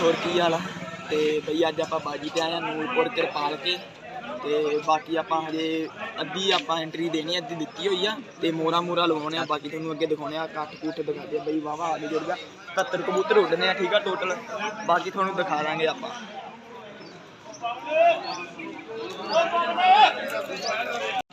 ਹੋਰ ਕੀ ਹਾਲ ਆ? ਤੇ ਬਈ ਅੱਜ ਆਪਾਂ ਬਾਜੀ ਤੇ ਆਏ ਆ ਨੂਰਪੁਰ ਕਿਰਪਾਲ ਕੇ। ਤੇ ਬਾਕੀ ਆਪਾਂ ਹਜੇ ਅੱਧੀ ਆਪਾਂ ਐਂਟਰੀ ਦੇਣੀ ਅੱਧੀ ਦਿੱਤੀ ਹੋਈ ਆ। ਤੇ ਮੋਰਾ ਮੋਰਾ ਲਵਾਉਣੇ ਆ, ਬਾਕੀ ਤੁਹਾਨੂੰ ਅੱਗੇ ਦਿਖਾਉਣੇ ਆ, ਕੱਟ ਕੁੱਟ ਦਿਖਾਦੇ ਆ ਬਈ ਵਾਵਾ ਆਗੇ ਜੁੜ ਗਿਆ 70 ਕਬੂਤਰ ਉੱਡਨੇ ਆ, ਠੀਕ ਆ ਟੋਟਲ ਬਾਕੀ ਤੁਹਾਨੂੰ ਦਿਖਾ ਦਾਂਗੇ ਆਪਾਂ।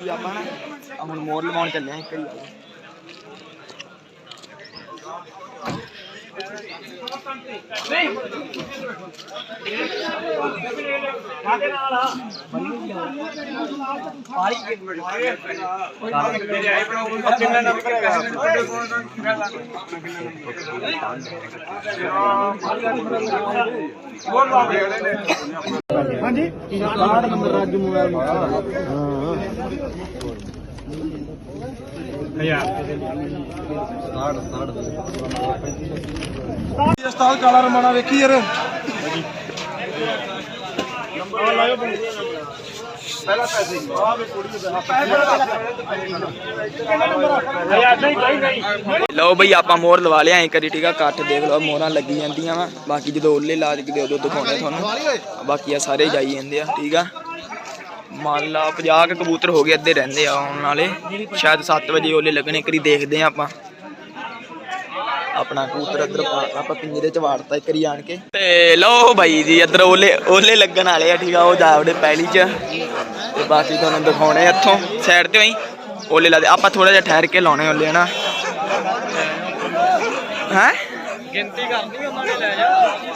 ਵੀ ਆਪਾਂ ਨਾ, ਆਹ ਹੁਣ ਮੋਰ ਲਵਾਉਣ ਚੱਲੇ ਆ ਇੱਕ ਵਾਰੀ। ਹਾਂਜੀ। 60 ਨੰਬਰ ਰਾਜੂ ਮੋਬਾਈਲ ਉਸਤਾਦ ਕਾਲਾ ਰਮਾਣਾ ਵੇਖੀ ਯਾਰ। ਲਓ ਬਈ ਆਪਾਂ ਮੋਰ ਲਵਾ ਲਿਆ ਐਂ ਕਰੀ ਠੀਕ ਆ? ਕੱਠ ਦੇਖ ਲਓ ਮੋਰਾਂ ਲੱਗੀ ਜਾਂਦੀਆਂ ਵਾ। ਬਾਕੀ ਜਦੋਂ ਓਲੇ ਲਾ ਕੇ ਉਦੋਂ ਦਿਖਾਉਣੇ ਤੁਹਾਨੂੰ। ਬਾਕੀ ਆ ਸਾਰੇ ਜਾਈ ਜਾਂਦੇ ਆ ਠੀਕ ਆ? ਮੰਨ ਲਾ 50 ਕੁ ਕਬੂਤਰ ਹੋ ਗਏ ਅੱਧੇ ਰਹਿੰਦੇ ਆ ਆਉਣ ਵਾਲੇ। ਸ਼ਾਇਦ 7 ਵਜੇ ਓਲੇ ਲੱਗਣੇ ਕਰੀ ਦੇਖਦੇ ਆ ਆਪਾਂ। ਆਪਣਾ ਕਬੂਤਰ ਇੱਧਰ ਪਾਤਾ ਆਪਾਂ ਪਿੰਜਰੇ ਚ ਵਾੜਤਾ ਇੱਕ ਵਾਰੀ ਆਣ ਕੇ। ਤੇ ਲਓ ਬਾਈ ਜੀ, ਇੱਧਰ ਓਲੇ ਓਲੇ ਲੱਗਣ ਵਾਲੇ ਆ, ਠੀਕ ਆ, ਉਹ ਜਾਵੜੇ ਪਹਿਲੀ ਚ। ਤੇ ਬਾਕੀ ਤੁਹਾਨੂੰ ਦਿਖਾਉਣੇ ਆ ਇੱਥੋਂ ਸਾਈਡ ਤੇ ਹੋਈ। ਓਲੇ ਲਾ ਆਪਾਂ ਥੋੜਾ ਜਿਹਾ ਠਹਿਰ ਕੇ ਲਾਉਣੇ ਓਲੇ, ਹਨਾ। ਹੈ? ਗਿਣਤੀ ਕਰਨੀ ਉਹਨਾਂ ਨੇ ਲੈ ਜਾ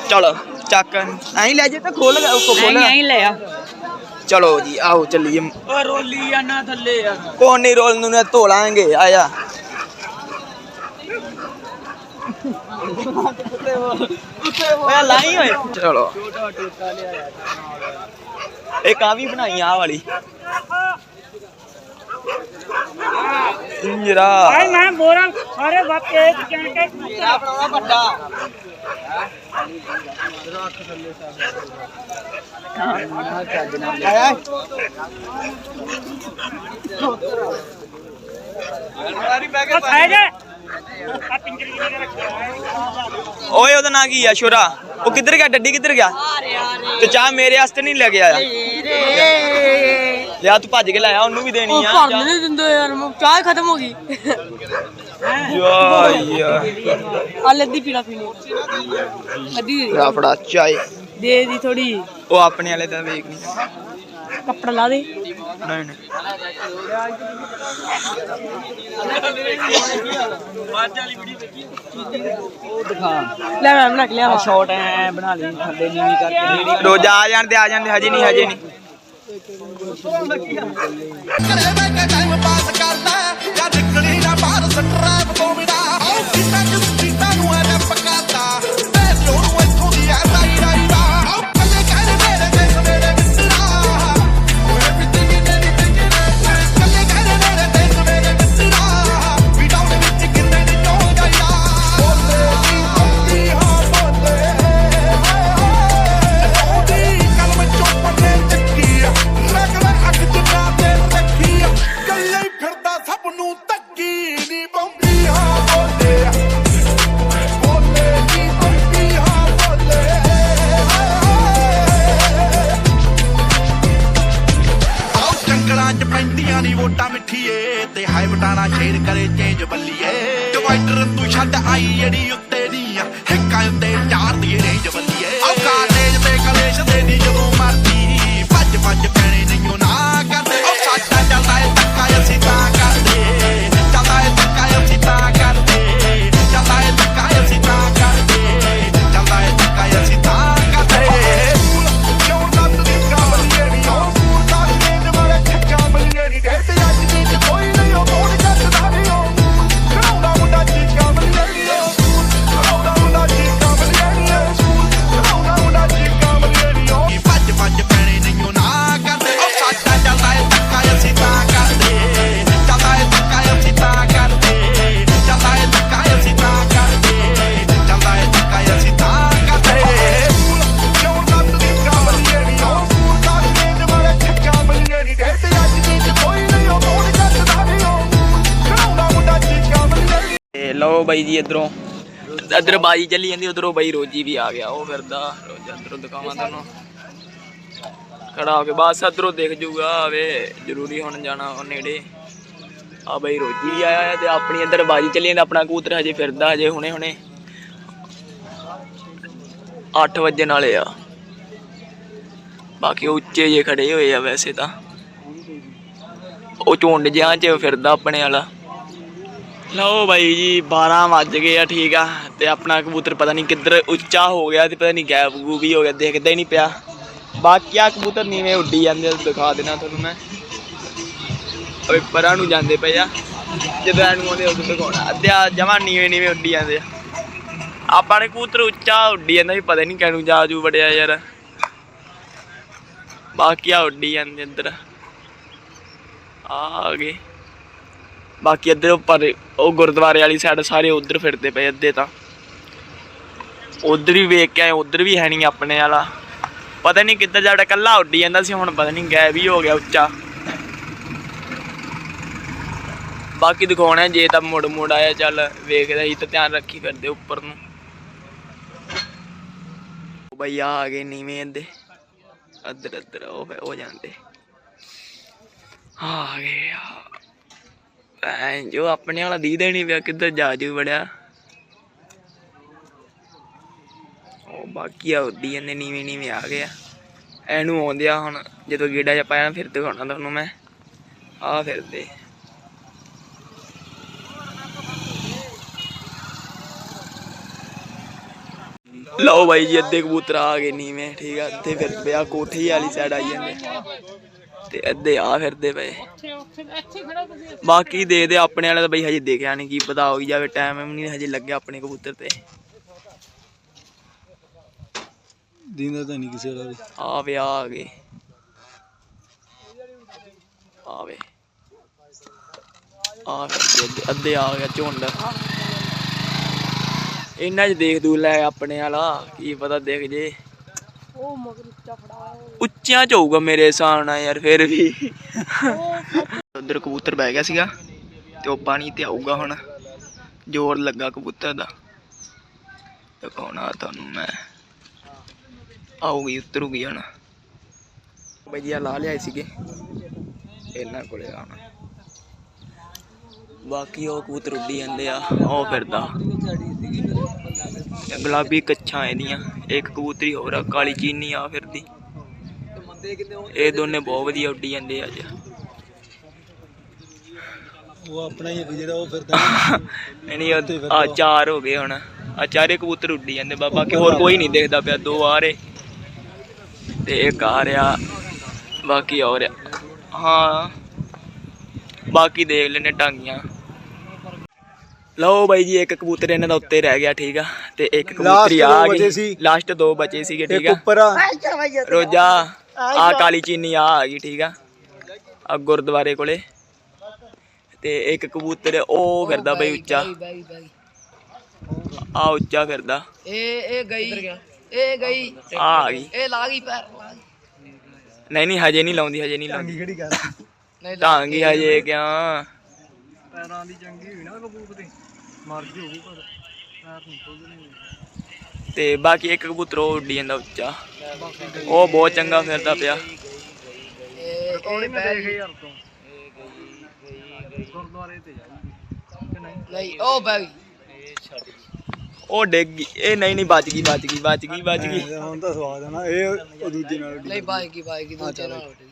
ਚਲੋ ਚੱਕ ਐਂ ਲੈ। ਜੇ ਤਾਂ ਖੋਲ ਖੋਲ ਨਹੀਂ ਲੈ ਆ। ਚਲੋ ਜੀ ਆਓ ਚੱਲੀਏ। ਓ ਰੋਲੀ ਆ ਨਾ ਥੱਲੇ ਯਾਰ ਕੋਣ ਨਹੀਂ ਰੋਲ ਨੂੰ ਨਾ ਧੋ ਲਾਂਗੇ ਆਇਆ। ਓਏ ਲਾਈ ਓਏ। ਚਲੋ। ਇੱਕ ਆ ਵੀ ਬਣਾਈ ਆ ਵਾਲੀ। ਇੰਜਰਾ ਆਏ ਮੈਂ ਬੋਰਾ ਸਾਰੇ ਵਾਪੇ ਇੱਕ ਜਣ ਕੇ ਮੇਰਾ ਬਣਾਉਣਾ ਵੱਡਾ ਆਇਆ ਉਹ ਖਾਏ ਜੇ ਆ ਪਿੰਜਰੀ ਦੇ ਰੱਖਿਆ ਓਏ ਉਹਦਾ ਨਾਂ ਕੀ ਆ ਸ਼ੁਰਾ ਉਹ ਕਿੱਧਰ ਗਿਆ ਡੱਡੀ ਕਿੱਧਰ ਗਿਆ ਤੇ ਲਿਆ ਤੂੰ ਭੱਜ ਕੇ ਲਾਇਆ ਉਹਨੂੰ ਵੀ ਦੇਣੀ ਆ ਭਰਨ ਨਹੀਂ ਦਿੰਦੇ ਯਾਰ ਮੈਂ ਚਾਹ ਖਤਮ ਹੋ ਗਈ। ਯਾ ਯਾ ਆ ਲੱਦੀ ਪੀਣਾ ਪੀਣੀ। ਅੱਧੀ ਦੇ ਫੜਾ ਚਾਏ ਦੇ। ਦੇ ਦੀ ਥੋੜੀ ਉਹ ਆਪਣੇ ਵਾਲੇ ਦਾ ਵੇਖ ਨਹੀਂ ਕੱਪੜਾ ਲਾ ਦੇ। ਨਹੀਂ ਲੈ ਮੈਂ ਬਣਾ ਕੇ ਲਿਆ। ਸ਼ਾਟ ਐ ਬਣਾ ਲਈ ਥੱਲੇ ਨੀਵੀਂ ਕਰਕੇ। ਰੋਜ਼ਾ ਆ ਜਾਂਦੇ ਆ ਜਾਂਦੇ ਹਜੇ ਨਹੀਂ ਹਜੇ ਨਹੀਂ। ਘਰੇ ਬੈ ਕੇ ਟਾਈਮ ਪਾਸ ਕਰਦਾ ਪੈਂਦੀਆਂ ਮਿੱਠੀਏ ਤੇ ਹਾਈ ਬਟਾਣਾ ਸ਼ੇਰ ਕਰੇ ਚੇਂਜ ਬੱਲੀਏ। ਡਿਵਾਈਡਰ ਤੂੰ ਛੱਡ ਆਈ ਜਿਹੜੀ ਉੱਤੇ ਨਹੀਂ ਹਿੱਕਾਂ ਉੱਤੇ ਚਾਰ ਦੀ ਰੇਂਜ ਬੱਲੀਏ। ਜੱਟਦਾ ਬਾਈ ਜੀ, ਇਧਰੋਂ। ਇੱਧਰ ਬਾਜੀ ਚੱਲੀ ਜਾਂਦੀ, ਉਧਰੋਂ ਬਈ ਰੋਜੀ ਵੀ ਆ ਗਿਆ, ਉਹ ਫਿਰਦਾ। ਰੋਜਾ ਅੰਦਰੋਂ ਦਿਖਾਵਾਂ ਤੁਹਾਨੂੰ। ਖੜਾ ਹੋ ਕੇ, ਬਸ ਇੱਧਰੋਂ ਦਿਖ ਜੂਗਾ ਵੇ ਜ਼ਰੂਰੀ ਹੁਣ ਜਾਣਾ ਉਹ ਨੇੜੇ। ਆ ਬਈ ਰੋਜੀ ਵੀ ਆਇਆ ਹੈ ਤੇ ਆਪਣੀ ਇੱਧਰ ਬਾਜੀ ਚੱਲੀ ਜਾਂਦੀ, ਆਪਣਾ ਕੂਤਰ ਹਜੇ ਫਿਰਦਾ, ਹਜੇ ਹੁਣੇ ਹੁਣੇ। 8 ਵਜੇ ਨਾਲੇ ਆ। ਬਾਕੀ ਉੱਚੇ ਜੇ ਖੜੇ ਹੋਏ ਆ ਵੈਸੇ ਤਾਂ। ਉਹ ਝੁੰਡ ਜਿਹਾਂ ਚ ਫਿਰਦਾ ਆਪਣੇ ਵਾਲਾ। ਲਓ ਬਾਈ ਜੀ 12 ਵੱਜ ਗਏ ਆ, ਠੀਕ ਆ। ਤੇ ਆਪਣਾ ਕਬੂਤਰ ਪਤਾ ਨਹੀਂ ਕਿੱਧਰ ਉੱਚਾ ਹੋ ਗਿਆ ਤੇ ਪਤਾ ਨਹੀਂ ਗੈਪ ਗੂਪ ਵੀ ਹੋ ਗਿਆ ਦਿਖਦਾ ਹੀ ਨਹੀਂ ਪਿਆ। ਬਾਕੀ ਆ ਕਬੂਤਰ ਨੀਵੇਂ ਉੱਡੀ ਜਾਂਦੇ ਦਿਖਾ ਦੇਣਾ ਤੁਹਾਨੂੰ ਮੈਂ। ਓਏ, ਪਰਾਂ ਨੂੰ ਜਾਂਦੇ ਪਏ ਆ। ਜਦੋਂ ਐਨੂੰ ਆਉਂਦੇ ਉਦੋਂ ਦਿਖਾਉਣਾ। ਅੱਧਿਆ ਜਮਾ ਨੀਵੇਂ ਨੀਵੇਂ ਉੱਡੀ ਜਾਂਦੇ ਆ। ਆਪਾਂ ਨੇ ਕਬੂਤਰ ਉੱਚਾ ਉੱਡੀ ਜਾਂਦਾ ਵੀ ਪਤਾ ਨਹੀਂ ਕਿਹਨੂੰ ਜਾ ਜੂ ਵੜਿਆ ਯਾਰ। ਬਾਕੀ ਆ ਉੱਡੀ ਜਾਂਦੇ ਅੰਦਰ ਆ ਆ ਗਏ। ਬਾਕੀ ਇੱਧਰ ਪਰ ਉਹ ਗੁਰਦੁਆਰੇ ਵਾਲੀ ਸਾਈਡ ਸਾਰੇ ਉਧਰ ਫਿਰਦੇ ਪਏ ਅੱਧੇ ਤਾਂ। ਉਧਰ ਵੀ ਵੇਖ ਕੇ ਆਏ, ਉਧਰ ਵੀ ਹੈ ਨਹੀਂ ਆਪਣੇ ਵਾਲਾ। ਪਤਾ ਨਹੀਂ ਕਿੱਧਰ ਜਾੜਾ ਕੱਲਾ ਉੱਡੀ ਜਾਂਦਾ ਸੀ, ਹੁਣ ਪਤਾ ਨਹੀਂ ਗਾਇਬ ਹੀ ਹੋ ਗਿਆ ਉੱਚਾ। ਬਾਕੀ ਦਿਖਾਉਣਾ ਜੇ ਤਾਂ ਮੁੜ ਮੁੜ ਆਇਆ, ਚੱਲ ਵੇਖਦਾ ਹੀ ਤਾਂ ਧਿਆਨ ਰੱਖੀ ਕਰਦੇ ਉੱਪਰ ਨੂੰ। ਉਹ ਬਈ ਆ ਗਏ ਨੀਵੇਂ ਅੱਧੇ ਅੱਧਰ ਅੱਧਰ ਉਹ ਹੋ ਜਾਂਦੇ। ਆ ਗਏ ਆ। ਐਂ ਜੋ ਆਪਣੇ ਵਾਲਾ ਦੀ ਦੇਣੀ ਪਿਆ, ਕਿੱਧਰ ਜਾ ਬੜਿਆ ਉਹ ਬਾਕੀ ਆ, ਉੱਡੀ ਜਾਂਦੇ, ਨੀਵੇਂ ਨੀਵੇਂ ਆ ਗਿਆ ਐਨੂੰ ਆਉਂਦੇ ਆ ਹੁਣ, ਜਦੋਂ ਗੇੜਾ ਜਾ ਪਾਇਆ ਨਾ, ਫਿਰ ਦਿਖਾਉਣਾ ਤੁਹਾਨੂੰ ਮੈਂ। ਆ ਫਿਰਦੇ। ਲਓ ਬਾਈ ਜੀ, ਅੱਧੇ ਕਬੂਤਰ ਆ ਗਏ ਨੀਵੇਂ, ਠੀਕ ਆ ਅੱਧੇ ਫਿਰ ਪਿਆ ਕੋਠੀ ਵਾਲੀ ਸਾਈਡ ਆਈ ਜਾਂਦੇ। ਤੇ ਅੱਧੇ ਆ ਫਿਰਦੇ ਪਏ। ਬਾਕੀ ਦੇ ਦੇ ਆਪਣੇ ਵਾਲੇ ਤਾਂ ਬਈ ਹਜੇ ਦੇਖਿਆ ਨਹੀਂ ਕੀ ਪਤਾ ਹੋ ਜਾਵੇ ਟਾਈਮ ਵੀ ਨਹੀਂ ਹਜੇ ਲੱਗਿਆ ਆਪਣੇ ਕਬੂਤਰ ਤੇ। ਦੀਂਦਾ ਤਾਂ ਨਹੀਂ ਕਿਸੇ ਦਾ ਵੀ। ਆ ਵੇ ਆ ਗਏ ਆ ਵੇ ਆ ਫਿਰਦੇ ਅੱਧੇ- ਅੱਧੇ ਆ ਗਿਆ ਝੁੰਡ। ਇਹਨਾਂ 'ਚ ਦੇਖ ਦੂ ਲੈ ਆਪਣੇ ਵਾਲਾ ਕੀ ਪਤਾ ਦੇਖ ਜੇ। ਉਹ ਮਗਰ ਉੱਚਾ ਫੜਾ ਉੱਚਿਆਂ 'ਚ ਹੋਊਗਾ ਮੇਰੇ ਹਿਸਾਬ ਨਾਲ ਯਾਰ ਫਿਰ ਵੀ। ਉਧਰ ਕਬੂਤਰ ਬਹਿ ਗਿਆ ਸੀਗਾ ਤੇ ਉਹ ਪਾਣੀ ਤੇ ਆਊਗਾ ਹੁਣ। ਜ਼ੋਰ ਲੱਗਾ ਕਬੂਤਰ ਦਾ। ਦਿਖਾਉਣਾ ਤੁਹਾਨੂੰ ਮੈਂ। ਆਊਗੀ ਉਤਰੂਗੀ ਹੁਣ। ਬਈ ਜੀ ਆਹ ਲਾ ਲਿਆਏ ਸੀਗੇ। ਇਹਨਾਂ ਕੋਲੇ ਆਉਣਾ। ਬਾਕੀ ਉਹ ਕਬੂਤਰ ਉੱਡੀ ਜਾਂਦੇ ਆ। ਉਹ ਫਿਰਦਾ। ਗੁਲਾਬੀ ਕੱਛਾਂ ਇਹਦੀਆਂ ਇੱਕ ਕਬੂਤਰੀ ਹੋਰ ਆ ਕਾਲੀ ਚੀਨੀ ਆ ਫਿਰਦੀ ਇਹ ਦੋਨੇ ਬਹੁਤ ਵਧੀਆ ਉੱਡੀ ਜਾਂਦੇ ਅੱਜ। ਉਹ ਆਪਣਾ ਹੀ ਜਿਹੜਾ ਉਹ ਫਿਰਦਾ ਨਹੀਂ ਆ ਚਾਰ ਹੋ ਗਏ ਹੁਣ। ਆ ਚਾਰੇ ਕਬੂਤਰ ਉੱਡੀ ਜਾਂਦੇ ਬਾ ਬਾਕੀ ਹੋਰ ਕੋਈ ਨਹੀਂ ਦੇਖਦਾ ਪਿਆ ਦੋ ਆ ਰਹੇ। ਤੇ ਇੱਕ ਆ ਰਿਹਾ ਬਾਕੀ ਹੋ ਰਿਹਾ ਹਾਂ ਬਾਕੀ ਦੇਖ ਲੈਨੇ ਟਾਂਗੀਆਂ ਲਓ ਬਾਈ ਜੀ ਇੱਕ ਕਬੂਤਰ ਇਹਨਾਂ ਦਾ ਉੱਤੇ ਰਹਿ ਗਿਆ ਠੀਕ ਆ ਤੇ ਇੱਕ ਕਬੂਤਰੀ ਆ ਗਈ। ਲਾਸਟ ਦੋ ਬਚੇ ਸੀਗੇ ਠੀਕ ਆ। ਉੱਪਰ ਆ। ਰੋਜਾ ਆ। ਕਾਲੀ ਚੀਨੀ ਆ ਆ ਗਈ ਠੀਕ ਆ। ਆ ਗੁਰਦੁਆਰੇ ਕੋਲੇ। ਤੇ ਇੱਕ ਕਬੂਤਰ ਉਹ ਫਿਰਦਾ ਬਈ ਉੱਚਾ। ਆ ਉੱਚਾ ਫਿਰਦਾ। ਇਹ ਇਹ ਗਈ ਇਹ ਗਈ। ਆ ਆ ਗਈ। ਇਹ ਲਾ ਗਈ ਪੈਰ। ਲਾ ਗਈ ਨਹੀਂ ਨਹੀਂ ਹਜੇ ਨਹੀਂ ਲਾਉਂਦੀ ਹਜੇ ਨਹੀਂ ਲਾਉਂਦੀ। ਕਿਹੜੀ ਗੱਲ ਨਹੀਂ ਲਾ ਢਾਂਗੀ ਹਜੇ ਕਿਆ ਪੈਰਾਂ ਦੀ ਚੰਗੀ ਹੋਈ ਨਾ ਕਬੂਤ ਪਰ ਨਹੀਂ ਤੇ ਬਾਕੀ ਇੱਕ ਕਬੂਤਰ ਉਹ ਉੱਡੀ ਜਾਂਦਾ ਉੱਚਾ। ਉਹ ਬਹੁਤ ਚੰਗਾ ਫਿਰਦਾ ਪਿਆ। ਯਾਰ ਤੋਂ। ਗੁਰਦੁਆਰੇ ਤੇ ਨਹੀਂ? ਉਹ ਡਿੱਗ ਗਈ। ਇਹ ਨਹੀਂ ਨਹੀਂ ਬਚ ਗਈ ਬਚ ਗਈ ਬਚ ਗਈ ਬਚ ਗਈ। ਹੁਣ ਤਾਂ ਸਵਾਦ ਹੈ ਨਾ ਇਹ ਦੂਜੇ ਨਾਲ ਨਹੀਂ ਬਾਈਕੀ ਬਾਈਕੀ ਦੂਜੇ ਨਾਲ ਉੱਡ।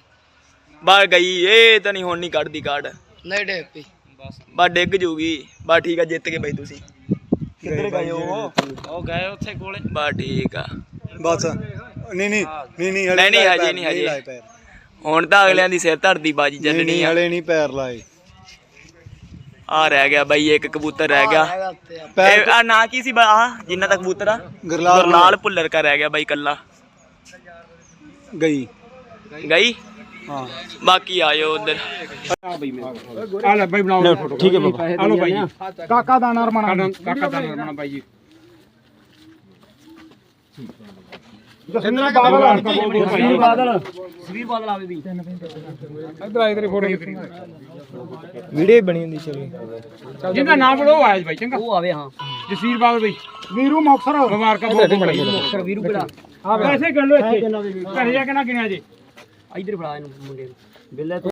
ਗਈ ਗਈ ਇਹ ਤਾਂ ਨਹੀਂ ਹੁਣ ਨਹੀਂ ਕੱਢਦੀ ਕਾਰਡ। ਨਹੀਂ ਡੇਪ ਬਾ ਡਿੱਗ ਜੂਗੀ। ਬਾ ਠੀਕ ਆ ਜਿੱਤ ਗਏ ਬਈ ਤੁਸੀਂ। ਕਿੱਧਰ ਗਏ ਉਹ? ਉਹ ਗਏ ਉੱਥੇ ਕੋਲੇ। ਬਾ ਠੀਕ ਆ। ਬਸ। ਨਹੀਂ ਨਹੀਂ ਨਹੀਂ ਨਹੀਂ ਨਹੀਂ, ਨਹੀਂ, ਹਜੇ ਨਹੀਂ, ਹਜੇ। ਹੁਣ ਤਾਂ ਅਗਲਿਆਂ ਦੀ ਸਿਰ ਧੜਦੀ ਬਾਜੀ ਚੱਲਣੀ ਨਹੀਂ ਆ। ਹਲੇ ਨਹੀਂ ਪੈਰ ਲਾਏ। ਆ ਰਹਿ ਗਿਆ ਬਾਈ ਇੱਕ ਕਬੂਤਰ ਰਹਿ ਗਿਆ। ਆ। ਪੈਰ ਇਹ ਆ ਨਾ ਕੀ ਸੀ ਆ ਜਿੰਨਾ ਤੱਕ ਕਬੂਤਰ ਆ? ਗੁਰਲਾਲ ਭੁੱਲਰ। ਕਾ ਰਹਿ ਗਿਆ ਬਾਈ ਕੱਲਾ ਗਈ। ਗਈ? ਹਾਂ ਬਾਕੀ ਆਇਓ ਉਧਰ। ਆ ਲੈ ਬਾਈ ਬਣਾਓ ਫੋਟੋ। ਠੀਕ ਹੈ ਬਾਬਾ। ਆ ਲੋ ਬਾਈ ਜੀ। ਕਾਕਾ ਦਾ ਨਰਮਣਾ ਕਾਕਾ ਦਾ ਨਰਮਣਾ ਬਾਈ ਜੀ। ਜਸਿੰਦਰ ਬਾਦਲ ਸਵੀਰ ਬਾਦਲ ਸਵੀਰ ਬਾਦਲ ਆਵੇ ਵੀ। ਇਧਰ ਆ ਤੇਰੀ ਫੋਟੋ ਖਿੱਚੀ। ਵੀਡੀਓ ਬਣੀ ਹੁੰਦੀ ਚਲੋ ਜਿਹਦਾ ਨਾਮ ਬੜੋ ਆਇਆ ਬਾਈ ਚੰਗਾ। ਉਹ ਆਵੇ ਹਾਂ। ਜਸਵੀਰ ਬਾਦਲ ਬਈ। ਵੀਰੂ ਮੁਕਸਰ ਮੁਬਾਰਕਾਂ ਬਹੁਤ ਬੜਾ ਸਰ ਵੀਰੂ ਕਿਹੜਾ? ਆ ਵੈਸੇ ਗੱਲ ਇੱਥੇ। ਘਰੇ ਜਾ ਕੇ ਨਾ ਗਿਣਿਆ ਜੇ। ਇਧਰ ਫੜਾ ਇਹਨੂੰ ਮੁੰਡੇ ਨੂੰ। ਬਿੱਲੇ